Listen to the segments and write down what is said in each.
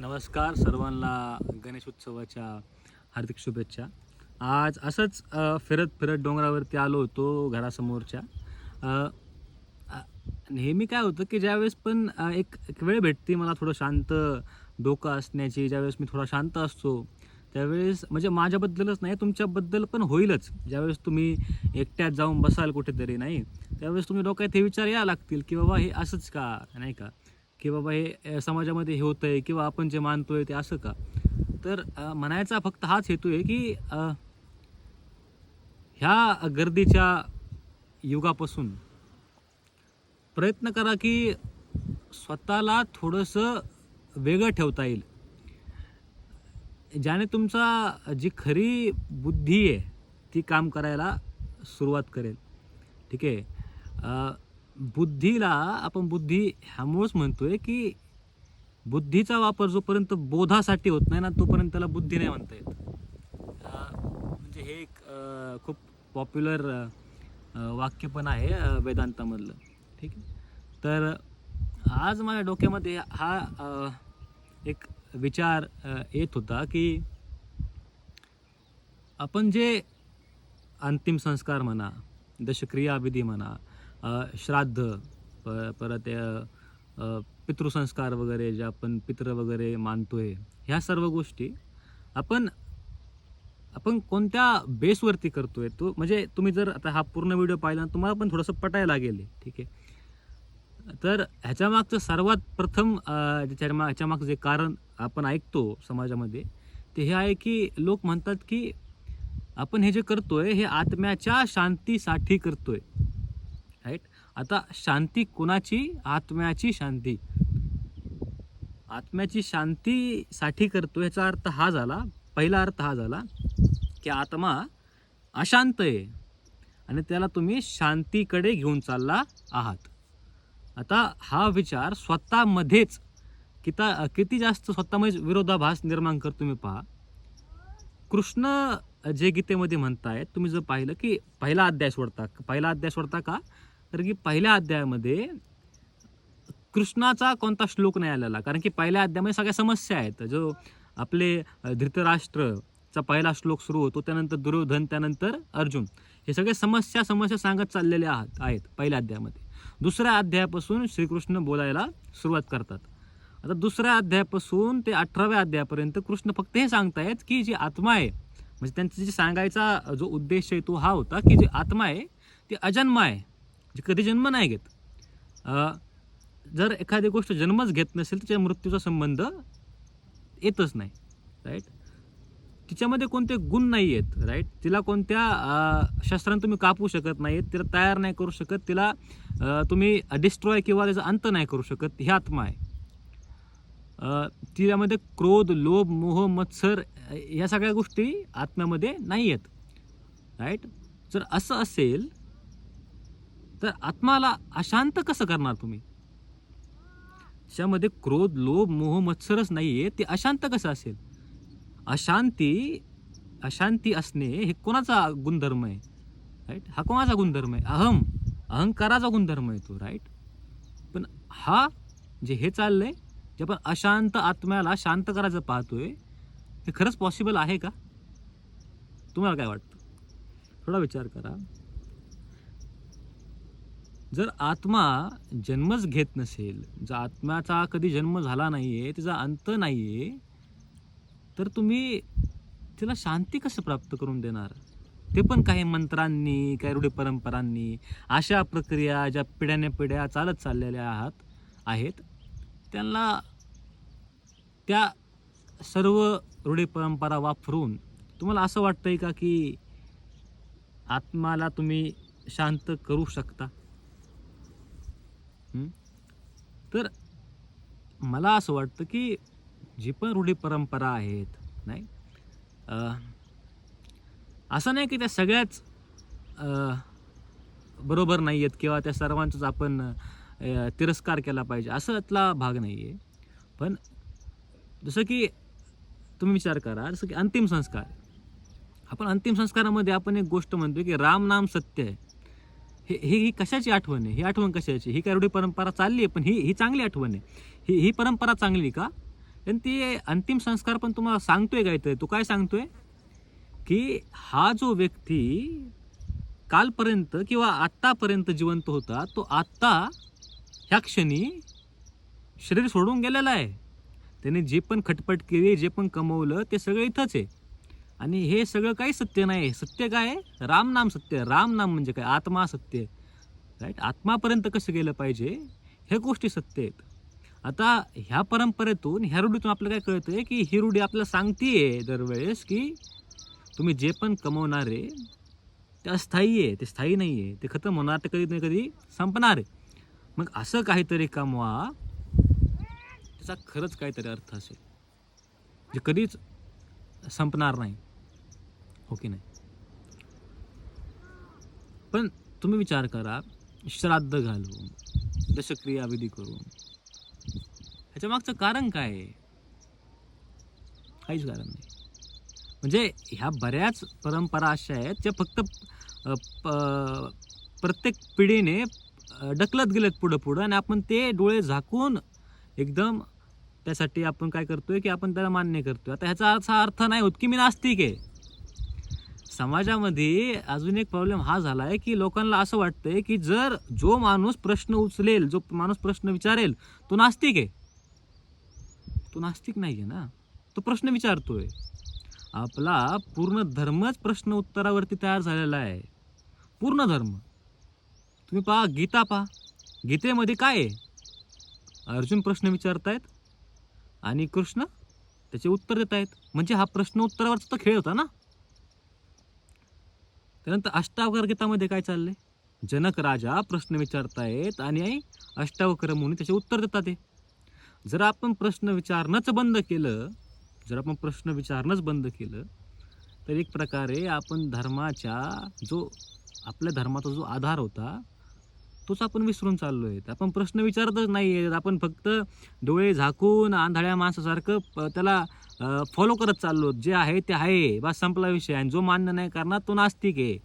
नमस्कार सर्वांना गणेश उत्सवाच्या हार्दिक शुभेच्छा. आज असंच फिरत फिरत डोंगरावरती आलो होतो घरासमोरच्या. नेहमी काय होतं की ज्यावेळेस पण एक एक वेळ भेटते मला थोडं शांत डोकं असण्याची ज्यावेळेस मी थोडा शांत असतो त्यावेळेस म्हणजे माझ्याबद्दलच नाही तुमच्याबद्दल पण होईलच. ज्यावेळेस तुम्ही एकट्यात जाऊन बसाल कुठेतरी नाही? त्यावेळेस तुम्ही डोक्यात हे विचार या लागतील की बाबा हे असंच का नाही का? की बाबा हे समाजामध्ये हे होतं आहे किंवा आपण जे मानतोय ते असं का? तर म्हणायचा फक्त हाच हेतू आहे की ह्या गर्दीच्या युगापासून प्रयत्न करा की स्वतःला थोडंसं वेगळं ठेवता येईल. ज्याने तुमचा जी खरी बुद्धी आहे ती काम करायला सुरुवात करेल. ठीक आहे? बुद्धीला आपण बुद्धी ह्यामुळंच म्हणतोय की बुद्धीचा वापर जोपर्यंत बोधासाठी होत नाही ना तोपर्यंत त्याला बुद्धी नाही म्हणता येत. म्हणजे हे एक खूप पॉप्युलर वाक्य पण आहे वेदांतामधलं. ठीक आहे? तर आज माझ्या डोक्यामध्ये हा एक विचार येत होता की आपण जे अंतिम संस्कार म्हणा दशक्रिया विधी म्हणा श्राद्ध प परत पितृसंस्कार वगैरे जे आपण पित्र वगैरे मानतोय ह्या सर्व गोष्टी आपण आपण कोणत्या बेसवरती करतोय तो म्हणजे तुम्ही जर आता हा पूर्ण व्हिडिओ पाहिला तुम्हाला पण थोडंसं पटायला लागेल ठीक आहे. तर ह्याच्यामागचं सर्वात प्रथम अ, ह्याच्यामागचं जे कारण आपण ऐकतो समाजामध्ये ते हे आहे की लोक म्हणतात की आपण हे जे करतोय हे आत्म्याच्या शांतीसाठी करतोय. आता शांती कुणाची? आत्म्याची शांती. आत्म्याची शांतीसाठी करतो याचा अर्थ हा झाला पहिला अर्थ हा झाला की आत्मा अशांत आहे आणि त्याला तुम्ही शांतीकडे घेऊन चालला आहात. आता हा विचार स्वतःमध्येच किता किती जास्त स्वतःमध्ये विरोधाभास निर्माण करतो तुम्ही पहा. कृष्ण जे गीतेमध्ये म्हणतायत तुम्ही जर पाहिलं की पहिला अध्याय सोडता पहिला अध्याय सोडता का? तर की पहिल्या अध्यायामध्ये कृष्णाचा कोणता श्लोक नाही आलेला. कारण की पहिल्या अध्यायामध्ये सगळ्या समस्या आहेत. जो आपले धृतराष्ट्रचा पहिला श्लोक सुरू होतो त्यानंतर दुर्योधन त्यानंतर अर्जुन. हे सगळे समस्या समस्या सांगत चाललेले आहात आहेत पहिल्या अध्यायामध्ये. दुसऱ्या अध्यायापासून श्रीकृष्ण बोलायला सुरुवात करतात. आता दुसऱ्या अध्यायापासून ते अठराव्या अध्यायापर्यंत कृष्ण फक्त हे सांगतायत की जी आत्मा आहे म्हणजे त्यांचा जे सांगायचा जो उद्देश आहे तो हा होता की जी आत्मा आहे ती अजन्म आहे. जे कधी जन्म नाही घेत. जर एखादी गोष्ट जन्मच घेत नसेल तिच्या मृत्यूचा संबंध येतच नाही राईट तिच्यामध्ये कोणते गुण नाही आहेत राईट तिला कोणत्या अ, शस्त्रांनी तुम्ही कापू शकत नाहीत तिला तयार नाही करू शकत तिला तुम्ही डिस्ट्रॉय किंवा त्याचा अंत नाही करू शकत ही आत्मा आहे. तिच्यामध्ये क्रोध लोभ मोह मत्सर ह्या या सगळ्या गोष्टी आत्म्यामध्ये नाही आहेत राईट जर असं असेल तर आत्माला अशांत कसं करणार तुम्ही? त्यामध्ये क्रोध लोभ मोह मत्सरच नाही आहे ते अशांत कसं असेल? अशांती अशांती असणे हे कोणाचा गुणधर्म आहे? राईट हा कोणाचा गुणधर्म आहे? अहम अहंकाराचा गुणधर्म आहे तो राईट पण हा जे हे चाललंय जे आपण अशांत आत्म्याला शांत करायचं पाहतोय हे खरंच पॉसिबल आहे का? तुम्हाला काय वाटतं? थोडा विचार करा. जर आत्मा जन्मच घेत नसेल जर आत्म्याचा कधी जन्म झाला नाही आहे तिचा अंत नाही आहे तर तुम्ही तिला शांती कसं प्राप्त करून देणार? ते पण काही मंत्रांनी काही रूढी परंपरांनी अशा प्रक्रिया ज्या पिढ्याने पिढ्या चालत चाललेल्या आहात आहेत त्यांना त्या सर्व रूढी परंपरा वापरून तुम्हाला असं वाटतंय का की आत्माला तुम्ही शांत करू शकता हं? तर मला असं वाटतं की जी पण रूढी परंपरा आहेत नाही? असं नाही की त्या सगळ्याच बरोबर नाही आहेत किंवा त्या सर्वांचाच आपण तिरस्कार केला पाहिजे असं त्यातला भाग नाही आहे पण जसं की तुम्ही विचार करा जसं की अंतिम संस्कार. आपण अंतिम संस्कारामध्ये आपण एक गोष्ट म्हणतो की राम नाम सत्य आहे. हे ही ही कशाची आठवण आहे? ही आठवण कशाची? ही काय रूढी परंपरा चालली आहे पण ही ही चांगली आठवण आहे. ही ही परंपरा चांगली का? आणि ती अंतिम संस्कार पण तुम्हाला सांगतोय तर? तो काय सांगतोय? की हा जो व्यक्ती कालपर्यंत किंवा आत्तापर्यंत जिवंत होता तो आत्ता ह्या क्षणी शरीर सोडून गेलेला आहे. त्याने जे पण खटपट केली जे पण कमवलं ते सगळं इथंच आहे. आणि हे सगळं काही सत्य नाही. सत्य काय? आहे राम नाम सत्य. आहे. राम नाम म्हणजे काय? आत्मा सत्य. आहे राईट आत्मापर्यंत कसं गेलं पाहिजे? ह्या गोष्टी सत्य आहेत. आता ह्या परंपरेतून ह्या रूढीतून आपल्याला काय कळतं आहे की ही रूढी आपल्याला सांगतीये दरवेळेस की तुम्ही जे पण कमवणार आहे ते अस्थायी आहे ते स्थायी नाही आहे. ते खतम होणार ते कधी ना कधी संपणार आहे. मग असं काहीतरी कमवा त्याचा खरंच काहीतरी अर्थ असेल. जे कधीच संपणार नाही. हो की नाही? पण तुम्ही विचार करा श्राद्ध घालून दशक्रियाविधी करून ह्याच्या मागचं कारण काय आहे? काहीच कारण नाही. म्हणजे ह्या बऱ्याच परंपरा अशा आहेत ज्या फक्त प्रत्येक पिढीने ढकलत गेलेत पुढं पुढं आणि आपण ते डोळे झाकून एकदम त्यासाठी आपण काय करतोय की आपण त्याला मान्य करतोय. आता ह्याचा असा अर्थ नाही होत की मी नास्तिक आहे. समाजामध्ये अजून एक प्रॉब्लेम हा झाला आहे की लोकांना असं वाटतंय की जर जो माणूस प्रश्न उचलेल जो माणूस प्रश्न विचारेल तो नास्तिक आहे. तो नास्तिक नाही आहे ना. तो प्रश्न विचारतोय. आपला पूर्ण धर्मच प्रश्न उत्तरावरती तयार झालेला आहे. पूर्ण धर्म. तुम्ही पहा गीता पहा. गीतेमध्ये काय आहे? अर्जुन प्रश्न विचारतायत आणि कृष्ण त्याचे उत्तर देत आहेत म्हणजे हा प्रश्न उत्तरावरचा तर खेळ होता ना. त्यानंतर अष्टावकर गीतामध्ये काय चाललंय? जनक राजा प्रश्न विचारतायत आणि अष्टावकर म्हणून त्याचे उत्तर देतात जर आपण प्रश्न विचारणंच बंद केलं जर आपण प्रश्न विचारणंच बंद केलं तर एक प्रकारे आपण धर्माच्या जो आपल्या धर्माचा जो आधार होता तोच आपण विसरून चाललो आहे आपण प्रश्न विचारतच नाही आहेत आपण फक्त डोळे झाकून आंधळ्या माणसासारखं प- त्याला फॉलो करत चाललो. जे आहे ते आहे. बस संपला विषय. आणि जो मान्य नाही करणार तो नास्तिक आहे.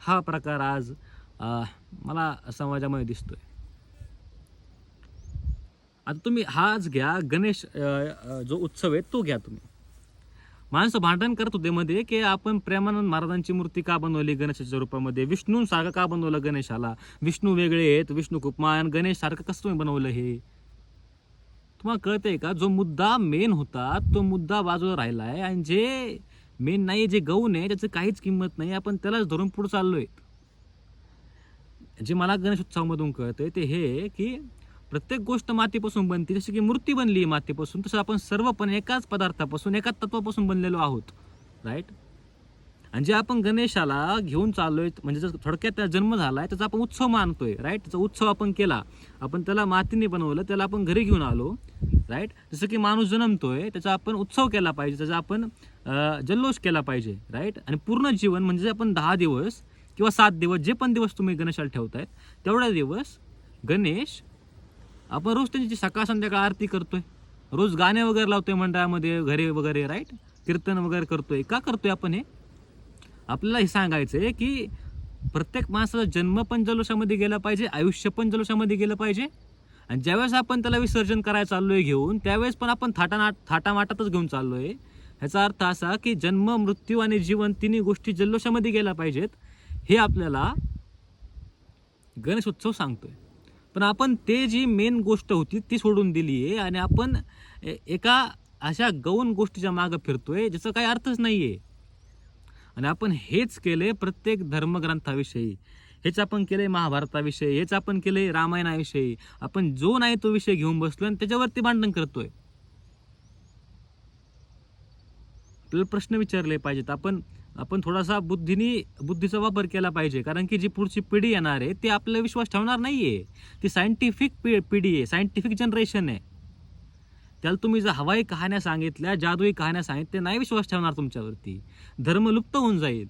हा प्रकार आज मला समाजामध्ये दिसतोय. आता तुम्ही हाच घ्या. गणेश जो उत्सव आहे तो घ्या तुम्ही. माणसं भांडण करत होते मध्ये की आपण प्रेमानंद महाराजांची मूर्ती का बनवली गणेशाच्या रूपामध्ये? विष्णूंसारखं का बनवलं गणेशाला? विष्णू वेगळे आहेत. विष्णू खूप मान गणेश सारखं कसं तुम्ही बनवलं हे? तुम्हाला कळतंय का? जो मुद्दा मेन होता तो मुद्दा बाजूला राहिला आहे आणि जे मेन नाही जे गहू आहे त्याचं काहीच किंमत नाही आपण त्यालाच धरून पुढे चाललोय. जे मला गणेश उत्सवामधून कळतंय ते हे की प्रत्येक गोष्ट मातीपासून बनते. जशी की मूर्ती बनली मातीपासून तसं आपण सर्व पण एकाच पदार्थापासून एकाच तत्वापासून बनलेलो आहोत. राईट आणि जे आपण गणेशाला घेऊन चाललोय म्हणजे जर थोडक्यात त्याचा जन्म झालाय त्याचा आपण उत्सव मानतोय राईट त्याचा उत्सव आपण केला. आपण त्याला मातीने बनवलं त्याला आपण घरी घेऊन आलो राईट जसं की माणूस जन्मतोय त्याचा आपण उत्सव केला पाहिजे त्याचा आपण जल्लोष केला पाहिजे राईट आणि पूर्ण जीवन म्हणजे आपण दहा दिवस किंवा सात दिवस जे पण दिवस तुम्ही गणेशाला ठेवतायत तेवढा दिवस गणेश आपण रोज त्यांची सकाळ संध्याकाळ आरती करतोय. रोज गाणे वगैरे लावतोय मंडळामध्ये घरी वगैरे राईट कीर्तन वगैरे करतोय. का करतोय आपण हे? आपल्याला हे सांगायचं आहे की प्रत्येक माणसाचा जन्म पण जल्लोषामध्ये गेला पाहिजे आयुष्य पण जलोषामध्ये गेलं पाहिजे. आणि ज्यावेळेस आपण त्याला विसर्जन करायला चाललोय घेऊन त्यावेळेस पण आपण थाटानाट थाटामाटातच घेऊन चाललोय. ह्याचा अर्थ असा की जन्म मृत्यू आणि जीवन तिन्ही गोष्टी जल्लोषामध्ये गेल्या पाहिजेत हे आपल्याला गणेश उत्सव सांगतोय. पण आपण ते जी मेन गोष्ट होती ती सोडून दिली आहे आणि आपण ए- एका अशा गौण गोष्टीच्या मागं फिरतोय ज्याचा काही अर्थच नाही आहे आणि आपण हेच केले प्रत्येक धर्मग्रंथाविषयी. हेच आपण केले महाभारताविषयी हेच आपण केले रामायणाविषयी. आपण जो नाही तो विषय घेऊन बसलो आणि त्याच्यावरती भांडण करतोय. आपल्याला प्रश्न विचारले पाहिजेत. आपण आपण थोडासा बुद्धीनी बुद्धीचा वापर केला पाहिजे. कारण की जी पुढची पिढी येणार आहे ते आपल्याला विश्वास ठेवणार नाही आहे ती सायंटिफिक पिढी आहे सायंटिफिक जनरेशन आहे. त्याला तुम्ही जर हवाई कहाण्या सांगितल्या जादुई कहाण्या सांगितल्या नाही विश्वास ठेवणार तुमच्यावरती. धर्म लुप्त होऊन जाईल.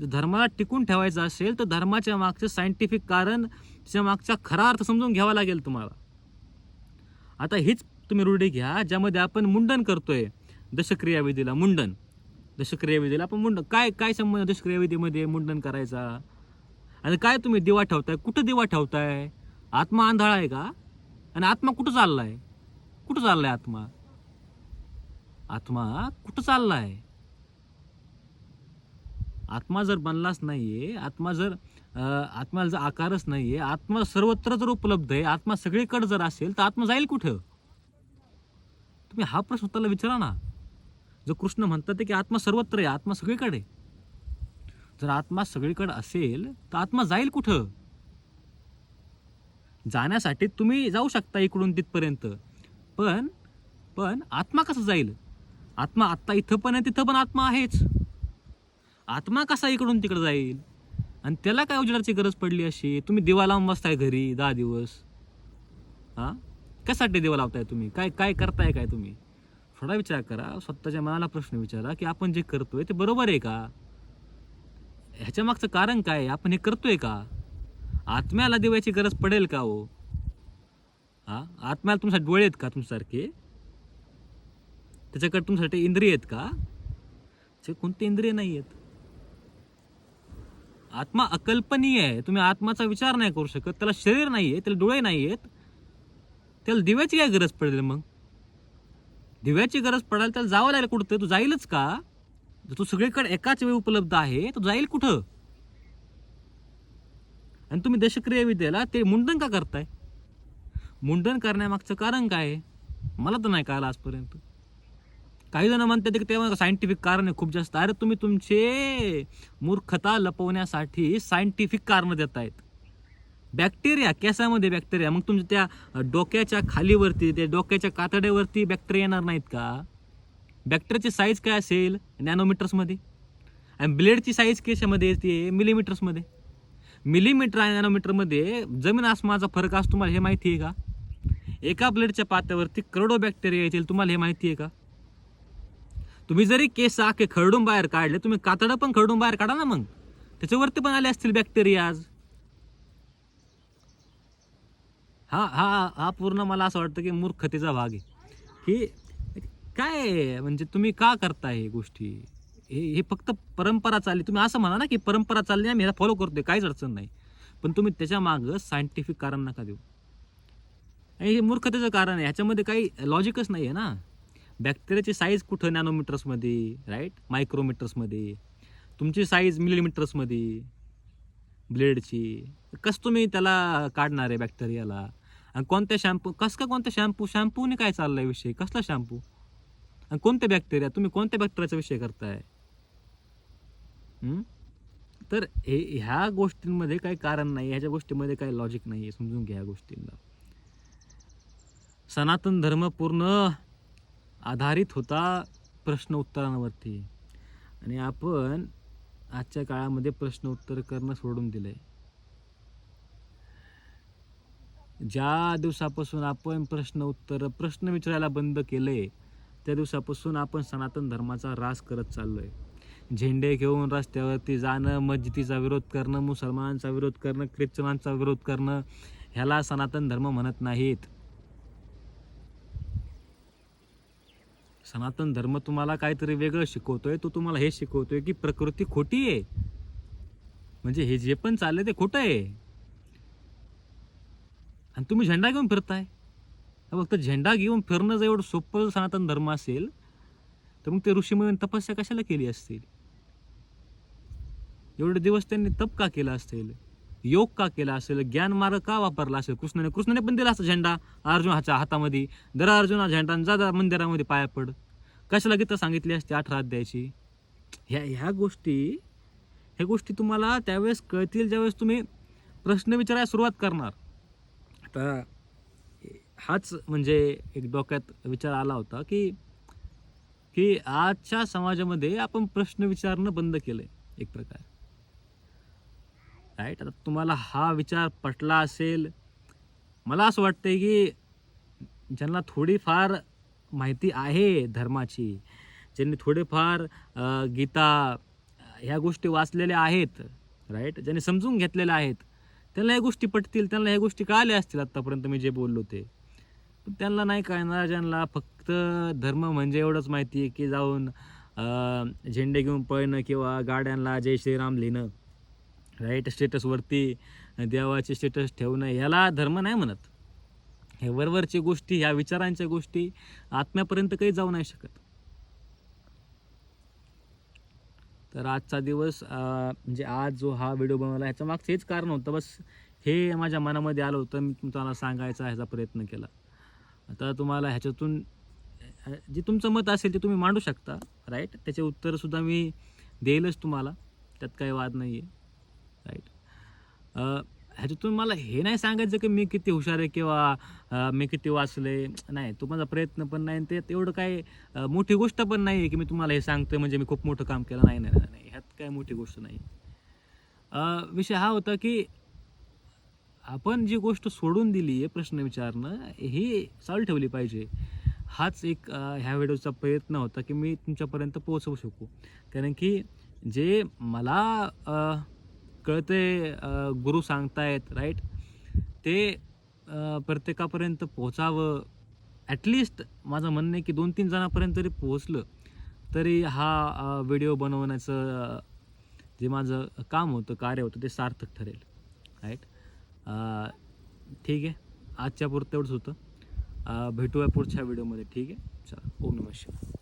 जर धर्माला टिकून ठेवायचं असेल तर धर्माच्या मागचं सायंटिफिक कारण त्याच्या मागचा खरा अर्थ समजून घ्यावा लागेल तुम्हाला. आता हीच तुम्ही रूढी घ्या ज्यामध्ये आपण मुंडन करतोय दशक्रियाविधीला. मुंडन. दशक्रियाविधीला आपण मुंडन. काय काय संबंध दशक्रियाविधीमध्ये मुंडन करायचा? आणि काय तुम्ही दिवा ठेवताय? कुठं दिवा ठेवताय? आत्मा आंधळा आहे का? आणि आत्मा कुठं चालला आहे कुठं चाललाय आत्मा? आत्मा कुठं चाललाय? आत्मा जर बनलाच नाहीये आत्मा जर आत्म्याला जर आकारच नाहीये आत्मा सर्वत्र जर उपलब्ध आहे आत्मा सगळीकडे जर असेल तर आत्मा जाईल कुठं? तुम्ही हा प्रश्न स्वतःला विचारा ना. जो कृष्ण म्हणतात ते की आत्मा सर्वत्र आहे आत्मा सगळीकडे जर आत्मा सगळीकडे असेल तर आत्मा जाईल कुठं? जाण्यासाठी तुम्ही जाऊ शकता इकडून तिथपर्यंत. पण पण आत्मा कसं जाईल? आत्मा आत्ता इथं पण आहे तिथं पण आत्मा आहेच. आत्मा कसा इकडून तिकडं जाईल? आणि त्याला काय उजेडाची गरज पडली अशी? तुम्ही दिवा लावून बसताय घरी दहा दिवस. हां? कशासाठी दिवा लावताय तुम्ही? काय काय करताय काय तुम्ही? थोडा विचार करा स्वतःच्या मनाला प्रश्न विचारा की आपण जे करतोय ते बरोबर आहे का? ह्याच्या मागचं कारण काय? आपण हे करतोय का? आत्म्याला दिव्याची गरज पडेल का हो? हा? आत्म्याला तुमच्या डोळे आहेत का तुमच्यासारखे? त्याच्याकडे तुमच्यासाठी इंद्रिय आहेत का? ते कोणते इंद्रिय नाही आहेत? आत्मा अकल्पनीय आहे. तुम्ही आत्माचा विचार नाही करू शकत. त्याला शरीर नाही आहे त्याला डोळे नाही आहेत. त्याला दिव्याची काय गरज पडेल मग? दिव्याची गरज पडायला त्याला जावं लागेल कुठं तू जाईलच का? जर तू सगळीकडे एकाच वेळी उपलब्ध आहे तो जाईल कुठं? आणि तुम्ही दशक्रिया विद्येला ते मुंडन का करताय? मुंडन करण्यामागचं कारण काय? मला तर नाही कळलं आजपर्यंत. काही जण म्हणतात की तेव्हा सायंटिफिक कारण आहे खूप जास्त अरे तुम्ही तुमचे मूर्खता लपवण्यासाठी सायंटिफिक कारणं देत आहेत. बॅक्टेरिया केसामध्ये बॅक्टेरिया मग तुमच्या त्या डोक्याच्या खालीवरती त्या डोक्याच्या कातड्यावरती बॅक्टेरिया येणार नाहीत का? बॅक्टेरियाची साईज काय असेल? नॅनोमीटर्समध्ये आणि ब्लेडची साईज कशामध्ये येते? मिलीमीटर्समध्ये मिलीमीटर आणि नॅनोमीटरमध्ये जमीन आसमाचा फरक असतो तुम्हाला हे माहिती आहे का? एका ब्लेडच्या पात्यावरती करोडो बॅक्टेरिया येतील. तुम्हाला हे माहिती आहे का? तुम्ही जरी केस आखे खरडून बाहेर काढले तुम्ही कातडं पण खरडून बाहेर काढा ना मग. त्याच्यावरती पण आले असतील बॅक्टेरिया आज. हा हा हा पूर्ण मला असं वाटतं की मूर्खतेचा भाग आहे. की काय म्हणजे तुम्ही का करता हे गोष्टी? हे हे फक्त परंपरा चालली. तुम्ही असं म्हणा ना की परंपरा चालली आम्ही ह्याला फॉलो करतोय काहीच अडचण नाही. पण तुम्ही त्याच्या मागं सायंटिफिक कारण नका देऊ. आणि हे मूर्खतेचं कारण आहे. ह्याच्यामध्ये काही लॉजिकच नाही आहे ना. बॅक्टेरियाची साईज कुठं नॅनोमीटर्समध्ये राईट मायक्रोमीटर्समध्ये तुमची साईज मिलीमीटर्समध्ये ब्लेडची कसं तुम्ही त्याला काढणार आहे बॅक्टेरियाला आणि कोणत्या शॅम्पू कस का कोणत्या शॅम्पू शॅम्पूने काय चाललाय विषय? कसला शॅम्पू आणि कोणते बॅक्टेरिया तुम्ही कोणत्या बॅक्टेरियाचा विषय करताय? तर हे ह्या गोष्टींमध्ये काही कारण नाही ह्याच्या गोष्टीमध्ये काही लॉजिक नाही आहे समजून घ्या ह्या गोष्टींना. सनातन धर्म पूर्ण आधारित होता प्रश्न उत्तरांवरती. आणि आपण आजच्या काळामध्ये प्रश्न उत्तर करणं सोडून दिलंय. ज्या दिवसापासून आपण प्रश्न उत्तर प्रश्न विचारायला बंद केले त्या दिवसापासून आपण सनातन धर्माचा रास करत चाललोय. झेंडे घेऊन रस्त्यावरती जाणं मस्जिदीचा विरोध करणं मुसलमानांचा विरोध करणं ख्रिश्चनांचा विरोध करणं ह्याला सनातन धर्म म्हणत नाहीत. सनातन धर्म तुम्हाला काहीतरी वेगळं शिकवतोय तो तुम्हाला हे शिकवतोय की प्रकृती खोटी आहे. म्हणजे हे जे पण चाललंय ते खोटं आहे. आणि तुम्ही झेंडा घेऊन फिरताय. फक्त झेंडा घेऊन फिरणं जर एवढं सोपं सनातन धर्म असेल तर मग ते ऋषीमुनी तपस्या कशाला केली असतील? एवढे दिवस त्यांनी तप का केला असेल? योग का केला असेल ज्ञान मार्ग का वापरला असेल? कृष्णाने कृष्णाने पण दिला असा झेंडा अर्जुनाच्या हातामध्ये. दरा अर्जुना झेंडा जा मंदिरामध्ये पाया पड. कशाला गीता सांगितली असते अठरा अध्यायाची? ह्या ह्या गोष्टी ह्या गोष्टी तुम्हाला त्यावेळेस कळतील ज्यावेळेस तुम्ही प्रश्न विचारायला सुरुवात करणार. आता हाच म्हणजे एक डोक्यात विचार आला होता की की आजच्या समाजामध्ये आपण प्रश्न विचारणं बंद केलंय एक प्रकार. राईट? आता तुम्हाला हा विचार पटला असेल मला असं वाटतंय की ज्यांना थोडीफार माहिती आहे धर्माची ज्यांनी थोडेफार गीता ह्या गोष्टी वाचलेल्या आहेत राईट? ज्यांनी समजून घेतलेल्या आहेत त्यांना ह्या गोष्टी पटतील त्यांना ह्या गोष्टी कळाल्या असतील आत्तापर्यंत मी जे बोललो ते. पण त्यांना नाही कळणार ज्यांना फक्त धर्म म्हणजे एवढंच माहिती आहे की जाऊन झेंडे घेऊन पळणं किंवा गाड्यांना जय श्रीराम लिहिणं. राईट स्टेटसवरती देवाचे स्टेटस ठेवणं ह्याला धर्म नाही म्हणत. हे वरवरच्या गोष्टी ह्या विचारांच्या गोष्टी आत्म्यापर्यंत काही जाऊ नाही शकत. तर आजचा दिवस म्हणजे आज जो हा व्हिडिओ बनवला ह्याचं मागचं हेच कारण होतं. बस हे माझ्या मनामध्ये आलं होतं मी तुम्हाला सांगायचा ह्याचा प्रयत्न केला. आता तुम्हाला ह्याच्यातून जे तुमचं मत असेल ते तुम्ही मांडू शकता राईट? त्याचे उत्तरसुद्धा मी देईलच तुम्हाला. त्यात काही वाद नाही आहे राईट ह्याच्यातून मला हे नाही सांगायचं की मी किती हुशार आहे किंवा मी किती वाचले नाही तो माझा प्रयत्न पण नाही आणि ते एवढं काय मोठी गोष्ट पण नाही आहे की मी तुम्हाला हे सांगतोय म्हणजे मी खूप मोठं काम केलं. नाही नाही नाही, ह्यात काय मोठी गोष्ट नाही. विषय हा होता की आपण जी गोष्ट सोडून दिली आहे प्रश्न विचारणं ही चालू ठेवली पाहिजे. हाच एक ह्या व्हिडिओचा प्रयत्न होता की मी तुमच्यापर्यंत पोहोचवू शकू. कारण की जे मला कळते गुरु सांगतायत राईट ते प्रत्येकापर्यंत पोहोचावं. ॲटलिस्ट माझं म्हणणं आहे की दोन तीन जणांपर्यंत जरी पोहोचलं तरी हा व्हिडिओ बनवण्याचं जे माझं काम होतं कार्य होतं ते सार्थक ठरेल राईट ठीक आहे. आजच्या पुरतं एवढंच होतं. भेटूया पुढच्या व्हिडिओमध्ये ठीक आहे? चला. ओम नमस्कार